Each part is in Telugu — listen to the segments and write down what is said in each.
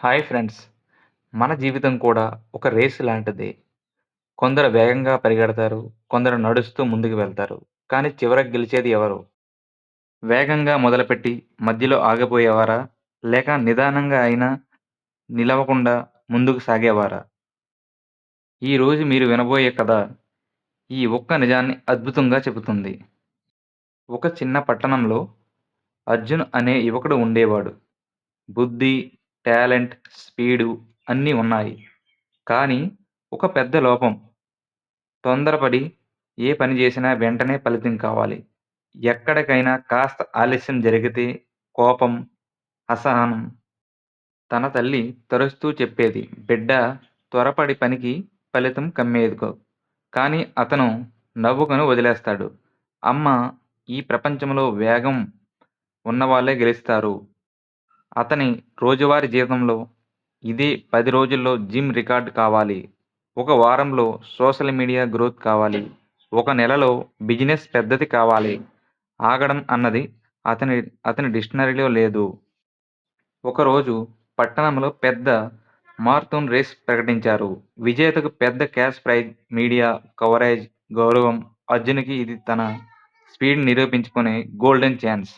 Hi friends! మన జీవితం కూడా ఒక రేస్ లాంటిదే. కొందరు వేగంగా పరిగెడతారు. కొందరు నడుస్తూ ముందుకు వెళ్తారు. కానీ చివరకు గెలిచేది ఎవరు? వేగంగా మొదలుపెట్టి మధ్యలో ఆగిపోయేవారా? లేక నిదానంగా అయినా నిలవకుండా ముందుకు సాగేవారా? ఈరోజు మీరు వినబోయే కథ ఈ ఒక్క నిజాన్ని అద్భుతంగా చెబుతుంది. ఒక చిన్న పట్టణంలో అర్జున్ అనే యువకుడు ఉండేవాడు. బుద్ధి, టాలెంట్, స్పీడు అన్నీ ఉన్నాయి. కానీ ఒక పెద్ద లోపం. తొందరపడి ఏ పని చేసినా వెంటనే ఫలితం కావాలి. ఎక్కడికైనా కాస్త ఆలస్యం జరిగితే కోపం, అసహనం. తన తల్లి తరుస్తూ చెప్పేది బిడ్డ త్వరపడి పనికి ఫలితం కమ్మేదుకో. కానీ అతను నవ్వుకొని వదిలేస్తాడు. అమ్మ ఈ ప్రపంచంలో వేగం ఉన్నవాళ్ళే గెలుస్తారు. అతని రోజువారీ జీవితంలో ఇదే పది రోజుల్లో జిమ్ రికార్డ్ కావాలి. ఒక వారంలో సోషల్ మీడియా గ్రోత్ కావాలి. ఒక నెలలో బిజినెస్ పెద్దది కావాలి. ఆగడం అన్నది అతని అతని డిక్షనరీలో లేదు. ఒకరోజు పట్టణంలో పెద్ద మారథాన్ రేస్ ప్రకటించారు. విజేతకు పెద్ద క్యాష్ ప్రైజ్, మీడియా కవరేజ్, గౌరవం. అర్జున్కి ఇది తన స్పీడ్ నిరూపించుకునే గోల్డెన్ ఛాన్స్.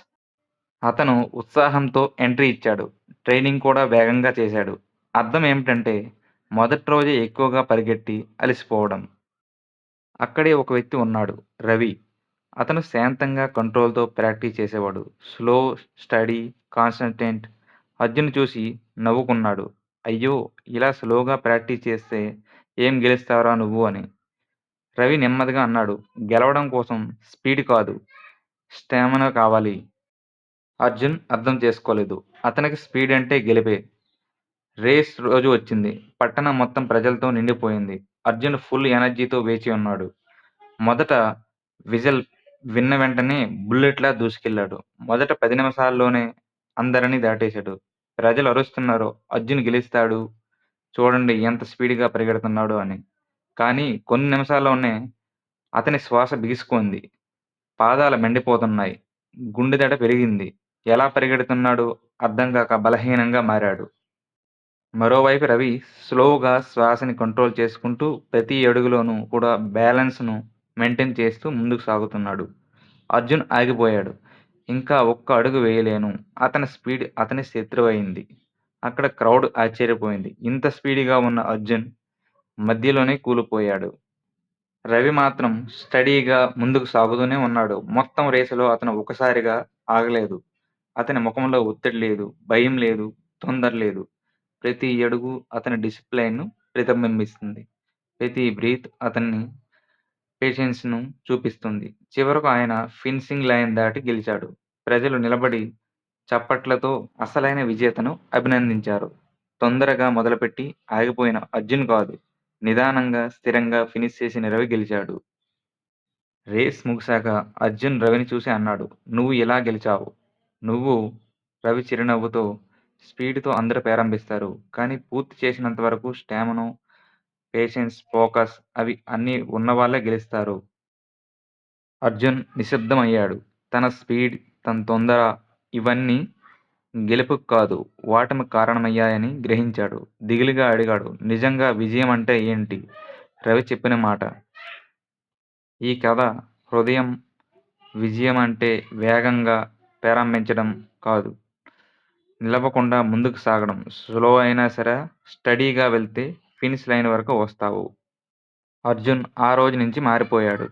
అతను ఉత్సాహంతో ఎంట్రీ ఇచ్చాడు. ట్రైనింగ్ కూడా వేగంగా చేశాడు. అర్థం ఏమిటంటే మొదటి రోజే ఎక్కువగా పరిగెట్టి అలసిపోవడం. అక్కడే ఒక వ్యక్తి ఉన్నాడు రవి. అతను శాంతంగా కంట్రోల్తో ప్రాక్టీస్ చేసేవాడు. స్లో, స్టడీ, కాన్సంటెంట్ అర్జున్ చూసి నవ్వుకున్నాడు. అయ్యో ఇలా స్లోగా ప్రాక్టీస్ చేస్తే ఏం గెలుస్తావురా నువ్వు అని. రవి నెమ్మదిగా అన్నాడు గెలవడం కోసం స్పీడ్ కాదు స్టామినా కావాలి. అర్జున్ అర్థం చేసుకోలేదు. అతనికి స్పీడ్ అంటే గెలిపే రేస్ రోజు వచ్చింది. పట్టణం మొత్తం ప్రజలతో నిండిపోయింది. అర్జున్ ఫుల్ ఎనర్జీతో వేచి ఉన్నాడు. మొదట విజల్ విన్న వెంటనే బుల్లెట్లా దూసుకెళ్ళాడు. మొదట పది నిమిషాల్లోనే అందరినీ దాటేశాడు. ప్రజలు అరుస్తున్నారు అర్జున్ గెలుస్తాడు. చూడండి ఎంత స్పీడ్గా పరిగెడుతున్నాడు అని. కానీ కొన్ని నిమిషాల్లోనే అతని శ్వాస బిగుసుకుంది. పాదాలు మండిపోతున్నాయి. గుండెదడ పెరిగింది. ఎలా పరిగెడుతున్నాడో అర్థం కాక బలహీనంగా మారాడు. మరోవైపు రవి స్లోగా శ్వాసని కంట్రోల్ చేసుకుంటూ ప్రతి అడుగులోనూ కూడా బ్యాలెన్స్ను మెయింటైన్ చేస్తూ ముందుకు సాగుతున్నాడు. అర్జున్ ఆగిపోయాడు. ఇంకా ఒక్క అడుగు వేయలేను. అతని స్పీడ్ అతని శత్రువయింది. అక్కడ క్రౌడ్ ఆశ్చర్యపోయింది. ఇంత స్పీడ్గా ఉన్న అర్జున్ మధ్యలోనే కూలిపోయాడు. రవి మాత్రం స్టడీగా ముందుకు సాగుతూనే ఉన్నాడు. మొత్తం రేసులో అతను ఒక్కసారిగా ఆగలేదు. అతని ముఖంలో ఒత్తిడి లేదు. భయం లేదు. తొందర లేదు. ప్రతి అడుగు అతని డిసిప్లైన్ను ప్రతిబింబిస్తుంది. ప్రతి బ్రీత్ అతని పేషెన్స్ను చూపిస్తుంది. చివరకు ఆయన ఫినిషింగ్ లైన్ దాటి గెలిచాడు. ప్రజలు నిలబడి చప్పట్లతో అసలైన విజేతను అభినందించారు. తొందరగా మొదలుపెట్టి ఆగిపోయిన అర్జున్ కాదు. నిదానంగా, స్థిరంగా ఫినిష్ చేసిన రవి గెలిచాడు. రేస్ ముగిశాక అర్జున్ రవిని చూసి అన్నాడు నువ్వు ఇలా గెలిచావు. నువ్వు రవి చిరునవ్వుతో స్పీడ్తో అందరూ ప్రారంభిస్తారు. కానీ పూర్తి చేసినంత వరకు స్టామినా, పేషెన్స్, ఫోకస్ అవి అన్నీ ఉన్నవాళ్ళే గెలుస్తారు. అర్జున్ నిశ్శబ్దమయ్యాడు. తన స్పీడ్, తన తొందర ఇవన్నీ గెలుపు కాదు ఓటమికి కారణమయ్యాయని గ్రహించాడు. దిగులుగా అడిగాడు నిజంగా విజయం అంటే ఏంటి? రవి చెప్పిన మాట. ఈ కథ హృదయం విజయం అంటే వేగంగా ప్రారంభించడం కాదు. నిలవకుండా ముందుకు సాగడం. స్లో అయినా సరే స్టడీగా వెళ్తే ఫినిష్ లైన్ వరకు వస్తావు. అర్జున్ ఆ రోజు నుంచి మారిపోయాడు.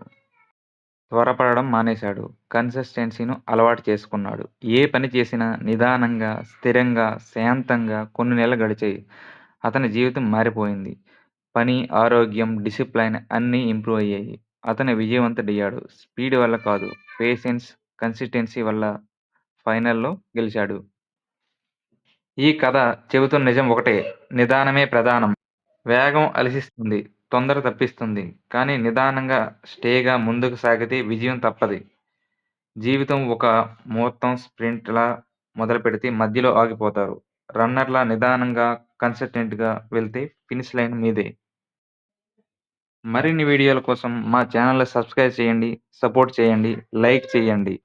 త్వరపడడం మానేశాడు. కన్సిస్టెన్సీను అలవాటు చేసుకున్నాడు. ఏ పని చేసినా నిదానంగా, స్థిరంగా, శాంతంగా కొన్ని నెలలు గడిచాయి. అతని జీవితం మారిపోయింది. పని, ఆరోగ్యం, డిసిప్లైన్ అన్నీ ఇంప్రూవ్ అయ్యాయి. అతను విజయవంతుడయ్యాడు. స్పీడ్ వల్ల కాదు పేషెన్స్, కన్సిస్టెన్సీ వల్ల ఫైనల్లో గెలిచాడు. ఈ కథ చెబుతున్న నిజం ఒకటే నిదానమే ప్రధానం. వేగం అలసిస్తుంది. తొందర తప్పిస్తుంది. కానీ నిదానంగా, స్టేగా ముందుకు సాగితే విజయం తప్పది. జీవితం ఒక ముహూర్తం స్ప్రింట్లా మొదలుపెడితే మధ్యలో ఆగిపోతారు. రన్నర్లా నిదానంగా, కన్సిస్టెంట్గా వెళ్తే ఫినిష్ లైన్ మీదే. మరిన్ని వీడియోల కోసం మా ఛానల్ని సబ్స్క్రైబ్ చేయండి. సపోర్ట్ చేయండి. లైక్ చేయండి.